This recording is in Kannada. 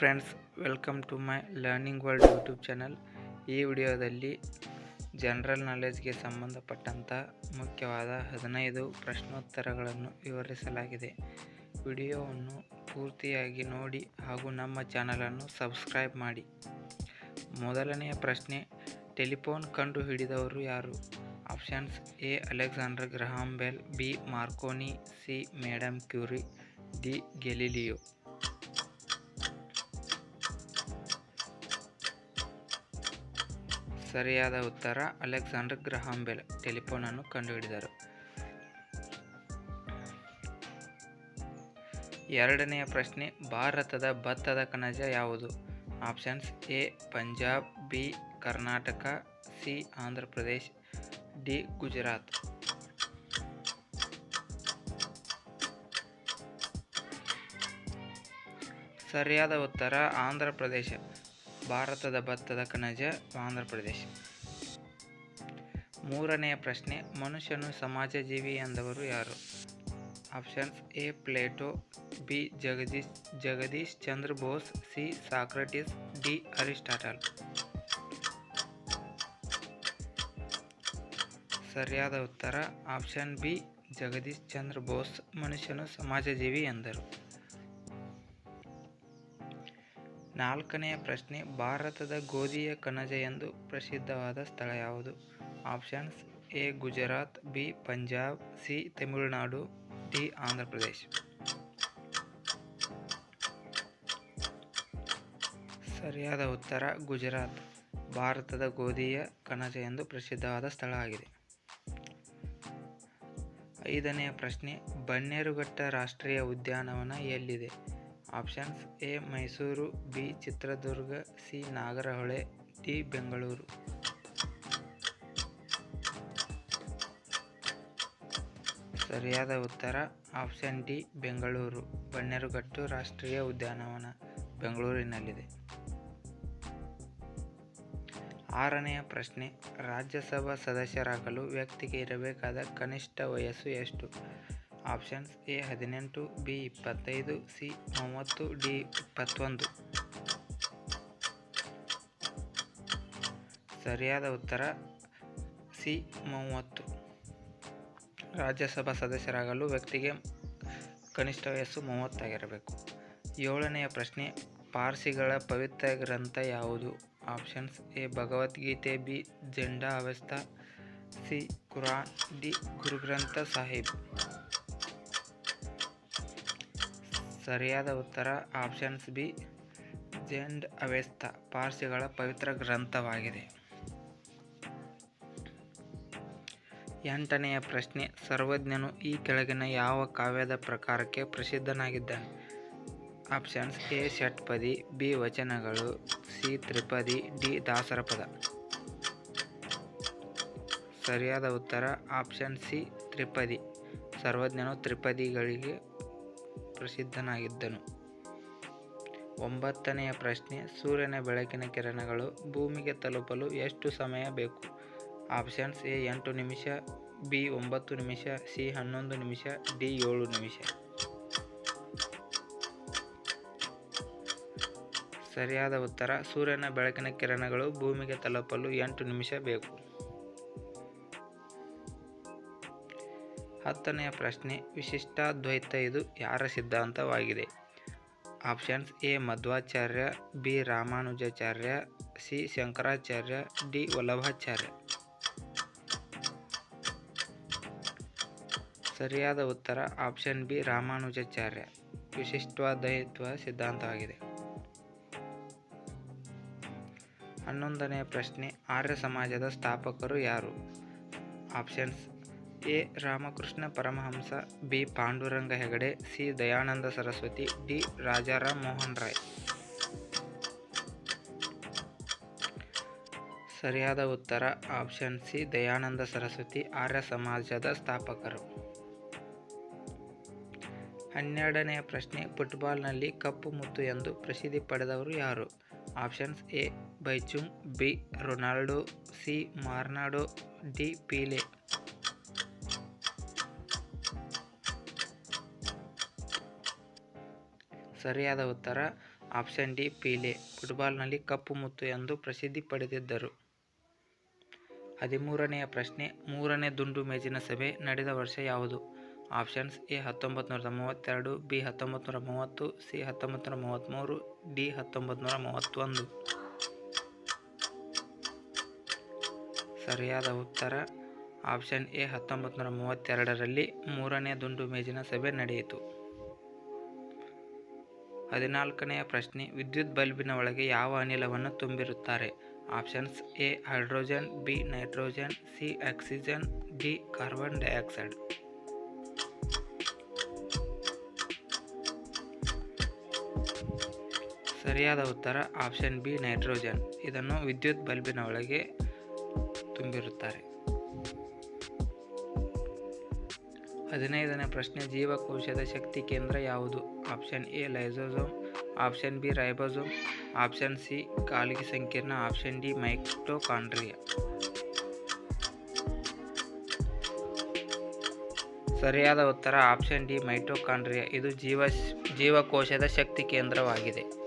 Friends welcome to my learning world YouTube channel ಈ ವಿಡಿಯೋದಲ್ಲಿ ಜನರಲ್ ನಾಲೆಜ್ಗೆ ಸಂಬಂಧಪಟ್ಟಂಥ ಮುಖ್ಯವಾದ ಹದಿನೈದು ಪ್ರಶ್ನೋತ್ತರಗಳನ್ನು ವಿವರಿಸಲಾಗಿದೆ. ವಿಡಿಯೋವನ್ನು ಪೂರ್ತಿಯಾಗಿ ನೋಡಿ ಹಾಗೂ ನಮ್ಮ ಚಾನಲನ್ನು ಸಬ್ಸ್ಕ್ರೈಬ್ ಮಾಡಿ. ಮೊದಲನೆಯ ಪ್ರಶ್ನೆ ಟೆಲಿಫೋನ್ ಕಂಡು ಹಿಡಿದವರು ಯಾರು? Options A Alexander Graham Bell B Marconi C madam Curie D Galileo ಸರಿಯಾದ ಉತ್ತರ ಅಲೆಕ್ಸಾಂಡರ್ ಗ್ರಹಾಂ ಬೆಲ್ ಟೆಲಿಫೋನನ್ನು ಕಂಡುಹಿಡಿದರು. ಎರಡನೆಯ ಪ್ರಶ್ನೆ, ಭಾರತದ ಭತ್ತದ ಕಣಜ ಯಾವುದು? Options, A, Punjab, B, Karnataka, C Andhra Pradesh D, Gujarat. ಸರಿಯಾದ ಉತ್ತರ ಆಂಧ್ರ ಪ್ರದೇಶ ಭಾರತದ ಭತ್ತದ ಕಣಜ ಆಂಧ್ರ ಪ್ರದೇಶ. ಮೂರನೆಯ ಪ್ರಶ್ನೆ, ಮನುಷ್ಯನು ಸಮಾಜಜೀವಿ ಎಂದವರು ಯಾರು? Options, A, Plato, B, Jagdish Jagdish Chandra Bose, C, Socrates, D, Aristotle. ಸರಿಯಾದ ಉತ್ತರ, ಆಪ್ಷನ್ ಬಿ, ಜಗದೀಶ್ ಚಂದ್ರ ಬೋಸ್, ಮನುಷ್ಯನು ಸಮಾಜಜೀವಿ ಎಂದರು. ನಾಲ್ಕನೆಯ ಪ್ರಶ್ನೆ, ಭಾರತದ ಗೋಧಿಯ ಕಣಜ ಎಂದು ಪ್ರಸಿದ್ಧವಾದ ಸ್ಥಳ ಯಾವುದು? Options, A, Gujarat, B, Punjab, C, Tamil Nadu, D Andhra Pradesh ಸರಿಯಾದ ಉತ್ತರ, ಗುಜರಾತ್. ಭಾರತದ ಗೋಧಿಯ ಕಣಜ ಎಂದು ಪ್ರಸಿದ್ಧವಾದ ಸ್ಥಳ ಆಗಿದೆ. ಐದನೆಯ ಪ್ರಶ್ನೆ, ಬನ್ನೇರುಘಟ್ಟ ರಾಷ್ಟ್ರೀಯ ಉದ್ಯಾನವನ ಎಲ್ಲಿದೆ? Options A, Mysuru, B, Chitradurga, C, Nagarahole, D, Bengaluru. ಸರಿಯಾದ ಉತ್ತರ, ಆಪ್ಷನ್ ಡಿ, ಬೆಂಗಳೂರು. ಬನ್ನೇರುಘಟ್ಟು ರಾಷ್ಟ್ರೀಯ ಉದ್ಯಾನವನ, ಬೆಂಗಳೂರಿನಲ್ಲಿದೆ. ಆರನೆಯ ಪ್ರಶ್ನೆ, ರಾಜ್ಯಸಭಾ ಸದಸ್ಯರಾಗಲು ವ್ಯಕ್ತಿಗೆ ಇರಬೇಕಾದ ಕನಿಷ್ಠ ವಯಸ್ಸು ಎಷ್ಟು? ಆಪ್ಷನ್ಸ್ ಎ ಹದಿನೆಂಟು, ಬಿ ಇಪ್ಪತ್ತೈದು, ಸಿ ಮೂವತ್ತು ಡಿ ಇಪ್ಪತ್ತೊಂದು. ಸರಿಯಾದ ಉತ್ತರ ಸಿ ಮೂವತ್ತು. ರಾಜ್ಯಸಭಾ ಸದಸ್ಯರಾಗಲು ವ್ಯಕ್ತಿಗೆ ಕನಿಷ್ಠ ವಯಸ್ಸು ಮೂವತ್ತಾಗಿರಬೇಕು. ಏಳನೆಯ ಪ್ರಶ್ನೆ, ಪಾರ್ಸಿಗಳ ಪವಿತ್ರ ಗ್ರಂಥ ಯಾವುದು? Options A Bhagavad Gita, B Zend Avesta C Quran, D Guru Granth Sahib. ಸರಿಯಾದ ಉತ್ತರ ಆಪ್ಷನ್ಸ್ ಬಿ, ಜೆಂಡ್ ಅವೆಸ್ತ ಪಾರ್ಸಿಗಳ ಪವಿತ್ರ ಗ್ರಂಥವಾಗಿದೆ. ಎಂಟನೆಯ ಪ್ರಶ್ನೆ, ಸರ್ವಜ್ಞನು ಈ ಕೆಳಗಿನ ಯಾವ ಕಾವ್ಯದ ಪ್ರಕಾರಕ್ಕೆ ಪ್ರಸಿದ್ಧನಾಗಿದ್ದಾನೆ? ಆಪ್ಷನ್ಸ್ ಎ, ಷಟ್ಪದಿ, ಬಿ, ವಚನಗಳು, ಸಿ, ತ್ರಿಪದಿ, ಡಿ ದಾಸರ ಪದ ಸರಿಯಾದ ಉತ್ತರ ಆಪ್ಷನ್ ಸಿ, ತ್ರಿಪದಿ. ಸರ್ವಜ್ಞನು ತ್ರಿಪದಿಗಳಿಗೆ ಪ್ರಸಿದ್ಧನಾಗಿದ್ದನು. ಒಂಬತ್ತನೆಯ ಪ್ರಶ್ನೆ, ಸೂರ್ಯನ ಬೆಳಕಿನ ಕಿರಣಗಳು ಭೂಮಿಗೆ ತಲುಪಲು ಎಷ್ಟು ಸಮಯ ಬೇಕು? ಆಪ್ಷನ್ಸ್ ಎ, ಎಂಟು ನಿಮಿಷ, ಬಿ, ಒಂಬತ್ತು ನಿಮಿಷ, ಸಿ, ಹನ್ನೊಂದು ನಿಮಿಷ, ಡಿ, ಏಳು ನಿಮಿಷ. ಸರಿಯಾದ ಉತ್ತರ, ಸೂರ್ಯನ ಬೆಳಕಿನ ಕಿರಣಗಳು ಭೂಮಿಗೆ ತಲುಪಲು ಎಂಟು ನಿಮಿಷ ಬೇಕು. ಹತ್ತನೆಯ ಪ್ರಶ್ನೆ ವಿಶಿಷ್ಟಾದ್ವೈತ ಇದು ಯಾರ ಸಿದ್ಧಾಂತವಾಗಿದೆ? Options A, Madhvacharya, B, Ramanujacharya, C, Shankaracharya, D, Vallabhacharya. ಸರಿಯಾದ ಉತ್ತರ ಆಪ್ಷನ್ ಬಿ, ರಾಮಾನುಜಾಚಾರ್ಯ. ವಿಶಿಷ್ಟಾದ್ವೈತ್ವ ಸಿದ್ಧಾಂತವಾಗಿದೆ. ಹನ್ನೊಂದನೆಯ ಪ್ರಶ್ನೆ, ಆರ್ಯ ಸಮಾಜದ ಸ್ಥಾಪಕರು ಯಾರು? Options A. Ramakrishna Paramahamsa, B. Pandurang Hegde, C. Dayananda Saraswati, D. Raja Ram Mohan Roy. ಸರಿಯಾದ ಉತ್ತರ, ಆಪ್ಷನ್ ಸಿ. ದಯಾನಂದ ಸರಸ್ವತಿ, ಆರ್ಯ ಸಮಾಜದ ಸ್ಥಾಪಕರು. ಹನ್ನೆರಡನೆಯ ಪ್ರಶ್ನೆ, ಫುಟ್ಬಾಲ್ನಲ್ಲಿ ಕಪ್ಪು ಮುತ್ತು ಎಂದು ಪ್ರಸಿದ್ಧಿ ಪಡೆದವರು ಯಾರು? Options A. Bhaichung, B. Ronaldo, C. Maradona, D. Pele. ಸರಿಯಾದ ಉತ್ತರ ಆಪ್ಷನ್ ಡಿ ಪೀಲೆ ಫುಟ್ಬಾಲ್ನಲ್ಲಿ ಕಪ್ಪು ಮುತ್ತು ಎಂದು ಪ್ರಸಿದ್ಧಿ ಪಡೆದಿದ್ದರು. ಹದಿಮೂರನೆಯ ಪ್ರಶ್ನೆ, ಮೂರನೇ ದುಂಡು ಮೇಜಿನ ಸಭೆ ನಡೆದ ವರ್ಷ ಯಾವುದು? ಆಪ್ಷನ್ಸ್, ಎ ಹತ್ತೊಂಬತ್ತು ನೂರ ಮೂವತ್ತೆರಡು, ಬಿ ಹತ್ತೊಂಬತ್ತು ನೂರ ಮೂವತ್ತು, ಸಿ ಹತ್ತೊಂಬತ್ತು ನೂರ ಮೂವತ್ತ್ಮೂರು, ಡಿ ಹತ್ತೊಂಬತ್ತು ನೂರ ಮೂವತ್ತೊಂದು. ಸರಿಯಾದ ಉತ್ತರ ಆಪ್ಷನ್ ಎ ಹತ್ತೊಂಬತ್ತು ನೂರ ಮೂವತ್ತೆರಡರಲ್ಲಿ ಮೂರನೇ ದುಂಡು ಮೇಜಿನ ಸಭೆ ನಡೆಯಿತು. ಹದಿನಾಲ್ಕನೆಯ ಪ್ರಶ್ನೆ, ವಿದ್ಯುತ್ ಬಲ್ಬಿನ ಒಳಗೆ ಯಾವ ಅನಿಲವನ್ನು ತುಂಬಿರುತ್ತಾರೆ? Options A, hydrogen, B, nitrogen, C, oxygen, D, carbon dioxide. ಸರಿಯಾದ ಉತ್ತರ, ಆಪ್ಷನ್ ಬಿ, ನೈಟ್ರೋಜನ್. ಇದನ್ನು ವಿದ್ಯುತ್ ಬಲ್ಬಿನ ಒಳಗೆ ತುಂಬಿರುತ್ತಾರೆ. ಹದಿನೈದನೇ ಪ್ರಶ್ನೆ, ಜೀವಕೋಶದ ಶಕ್ತಿ ಕೇಂದ್ರ ಯಾವುದು? Option A, lysosome, option B, ribosome, option C, ಕಾಲಿಗೆ ಸಂಕೀರ್ಣ, ಆಪ್ಷನ್ ಡಿ ಮೈಕ್ಟೋಕಾಂಡ್ರಿಯಾ ಸರಿಯಾದ ಉತ್ತರ ಆಪ್ಷನ್ ಡಿ, ಮೈಟೋಕಾಂಡ್ರಿಯಾ. ಇದು ಜೀವ, ಜೀವಕೋಶದ ಶಕ್ತಿ ಕೇಂದ್ರವಾಗಿದೆ.